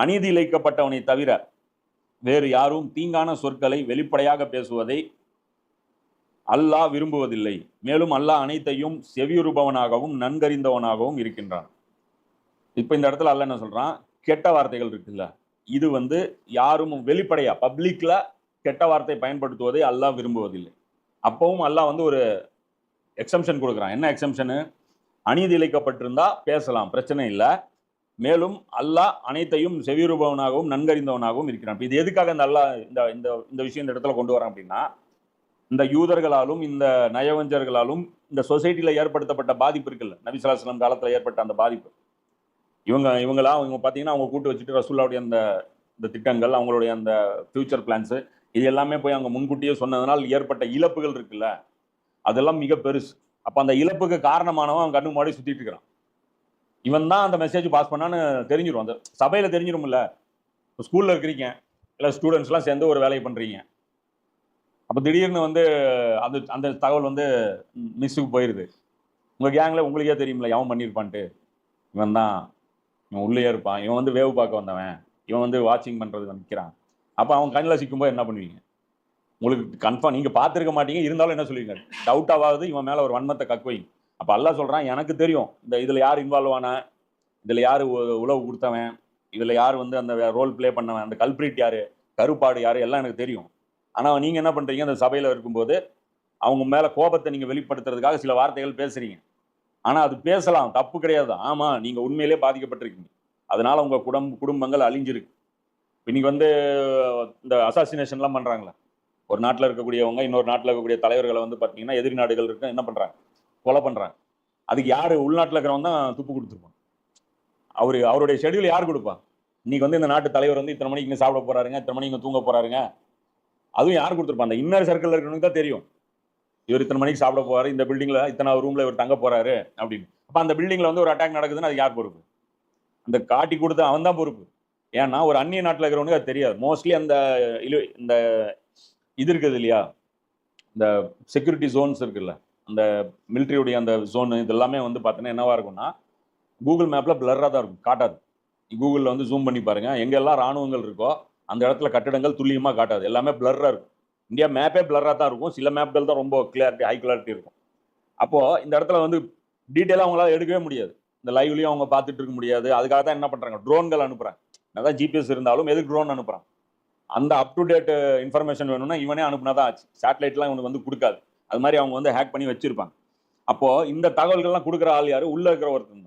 அநீதி இழைக்கப்பட்டவனை தவிர வேறு யாரும் தீங்கான சொற்களை வெளிப்படையாக பேசுவதை அல்லாஹ் விரும்புவதில்லை. மேலும் அல்லாஹ் அனைத்தையும் செவியுறுபவனாகவும் நன்கறிந்தவனாகவும் இருக்கின்றான். இப்போ இந்த இடத்துல அல்ல என்ன சொல்கிறான் கெட்ட வார்த்தைகள் இருக்குல்ல இது வந்து யாரும் வெளிப்படையாக பப்ளிக்கில் கெட்ட வார்த்தை பயன்படுத்துவதை அல்லாஹ் விரும்புவதில்லை. அப்பவும் அல்லாஹ் வந்து ஒரு எக்ஸம்ஷன் கொடுக்குறான். என்ன எக்ஸம்ஷனு அநீதி இழைக்கப்பட்டிருந்தா பேசலாம் பிரச்சனை இல்லை. மேலும் அல்லாஹ் அனைத்தையும் செவியுறுபவனாகவும் நன்கறிந்தவனாகவும் இருக்கிறான். இப்போ இது எதுக்காக இந்த அல்லாஹ் இந்த இந்த இந்த விஷயம் இந்த இடத்துல கொண்டு வரான் அப்படின்னா இந்த யூதர்களாலும் இந்த நயவஞ்சர்களாலும் இந்த சொசைட்டியில் ஏற்படுத்தப்பட்ட பாதிப்பு இருக்குல்ல நபிசலாஸ்லம் காலத்துல ஏற்பட்ட அந்த பாதிப்பு. இவங்க இவங்களா இவங்க பார்த்தீங்கன்னா அவங்க கூட்டு வச்சுட்டு ரசூல்லாவுடைய அந்த இந்த திட்டங்கள் அவங்களுடைய அந்த ஃபியூச்சர் பிளான்ஸு இது எல்லாமே போய் அவங்க முன்கூட்டியே சொன்னதனால் ஏற்பட்ட இழப்புகள் இருக்குல்ல அதெல்லாம் மிக பெருசு. அப்போ அந்த இழப்புக்கு காரணமானவன் அவன் கண்ணு மாடி சுற்றிட்டு இருக்கிறான். இவன் தான் அந்த மெசேஜ் பாஸ் பண்ணான்னு தெரிஞ்சிடும் அந்த சபையில் தெரிஞ்சிடும்ல இப்போ ஸ்கூலில் இருக்கிறீங்க. இல்லை ஸ்டூடெண்ட்ஸ்லாம் சேர்ந்து ஒரு வேலையை பண்ணுறீங்க அப்போ திடீர்னு வந்து அது அந்த தகவல் வந்து மிஸ்ஸுக்கு போயிடுது உங்கள் கேங்கில் உங்களுக்கே தெரியும்ல எவன் பண்ணியிருப்பான்ட்டு இவன் தான் இவன் உள்ளே இருப்பான். இவன் வந்து வேவு பார்க்க வந்தவன். இவன் வந்து வாட்சிங் பண்ணுறது நிற்கிறான் அப்போ அவன் கண்ணில் சிக்கும்போது என்ன பண்ணுவீங்க? உங்களுக்கு கன்ஃபார்ம் நீங்கள் பார்த்துருக்க மாட்டீங்க. இருந்தாலும் என்ன சொல்லுவீங்க? டவுட் ஆகாது இவன் மேலே ஒரு வன்மத்தை கக்குவீங்க. அப்போ அல்லா சொல்கிறான் எனக்கு தெரியும் இந்த இதில் யார் இன்வால்வ் ஆன இதில் யார் உ- கொடுத்தவன் இதில் யார் வந்து அந்த ரோல் ப்ளே பண்ணவன் அந்த கல்பிரிட் யார் கருப்பாடு யார் எல்லாம் எனக்கு தெரியும். ஆனால் நீங்கள் என்ன பண்ணுறீங்க அந்த சபையில் இருக்கும்போது அவங்க மேலே கோபத்தை நீங்கள் வெளிப்படுத்துறதுக்காக சில வார்த்தைகள் பேசுகிறீங்க ஆனால் அது பேசலாம் தப்பு கிடையாது. ஆமாம் நீங்கள் உண்மையிலே பாதிக்கப்பட்டிருக்கீங்க. அதனால் உங்கள் குடும்ப குடும்பங்கள் அழிஞ்சிருக்கு. இன்னைக்கு வந்து இந்த அசாசினேஷன்லாம் பண்ணுறாங்களே ஒரு நாட்டில் இருக்கக்கூடியவங்க இன்னொரு நாட்டில் இருக்கக்கூடிய தலைவர்களை வந்து பார்த்தீங்கன்னா எதிரி நாடுகள் இருக்கு என்ன பண்ணுறாங்க கொலை பண்ணுறாங்க அதுக்கு யார் உள்நாட்டில் இருக்கிறவங்க தான் துப்பு கொடுத்துருப்பான். அவர் அவருடைய ஷெடியூல் யார் கொடுப்பா? இன்னைக்கு வந்து இந்த நாட்டு தலைவர் வந்து இத்தனை மணிக்கு சாப்பிட போகிறாருங்க இத்தனை மணிக்கு தூங்க போகிறாருங்க அதுவும் யார் கொடுத்துருப்பா அந்த இன்னர் சர்க்கிளில் இருக்கிறவனுக்கு தான் தெரியும். இவர் இத்தனை மணிக்கு சாப்பிட போறாரு இந்த பில்டிங்கில் இத்தனை ரூமில் இவர் தங்க போகிறாரு அப்படின்னு. அப்போ அந்த பில்டிங்கில் வந்து ஒரு அட்டாக் நடக்குதுன்னா அது யார் பொறுப்பு? அந்த காட்டி கொடுத்த அவன் தான் பொறுப்பு. ஏன்னா ஒரு அந்நிய நாட்டில் இருக்கிறவனுக்கு அது தெரியாது. மோஸ்ட்லி அந்த இலு இந்த இது இருக்குது இல்லையா? இந்த செக்யூரிட்டி ஜோன்ஸ் இருக்குல்ல. அந்த மிலிட்ரியுடைய அந்த ஜோன் இது எல்லாமே வந்து பார்த்தீங்கன்னா என்னவாக இருக்கும்னா கூகுள் மேப்பில் பிளராக தான் இருக்கும் காட்டாது. கூகுளில் வந்து ஜூம் பண்ணி பாருங்கள் எங்கெல்லாம் ராணுவங்கள் இருக்கோ அந்த இடத்துல கட்டிடங்கள் துல்லியமாக காட்டாது. எல்லாமே பிளராக இருக்கும். இந்தியா மேப்பே பிளராக தான் இருக்கும் சில மேப்கள் தான் ரொம்ப கிளியாரிட்டி ஹை கிளாரிட்டி இருக்கும். அப்போது இந்த இடத்துல வந்து டீட்டெயிலாக அவங்களால எடுக்கவே முடியாது. இந்த லைவ்லையும் அவங்க பார்த்துட்டு இருக்க முடியாது. அதுக்காக தான் என்ன பண்ணுறாங்க ட்ரோன்கள் அனுப்புகிறாங்க அதான் ஜிபிஎஸ் இருந்தாலும் எதுக்கு ட்ரோன் அனுப்புகிறான் அந்த அப் டு டேட் இன்ஃபர்மேஷன் வேணும்னா இவனே அனுப்புனா தான் ஆச்சு. சேட்டலைட்லாம் இவனுக்கு வந்து கொடுக்காது. அது மாதிரி அவங்க வந்து ஹேக் பண்ணி வச்சிருப்பாங்க. அப்போ இந்த தகவல்கள்லாம் கொடுக்குற ஆள் யாரு? உள்ள இருக்கிற ஒருத்தன்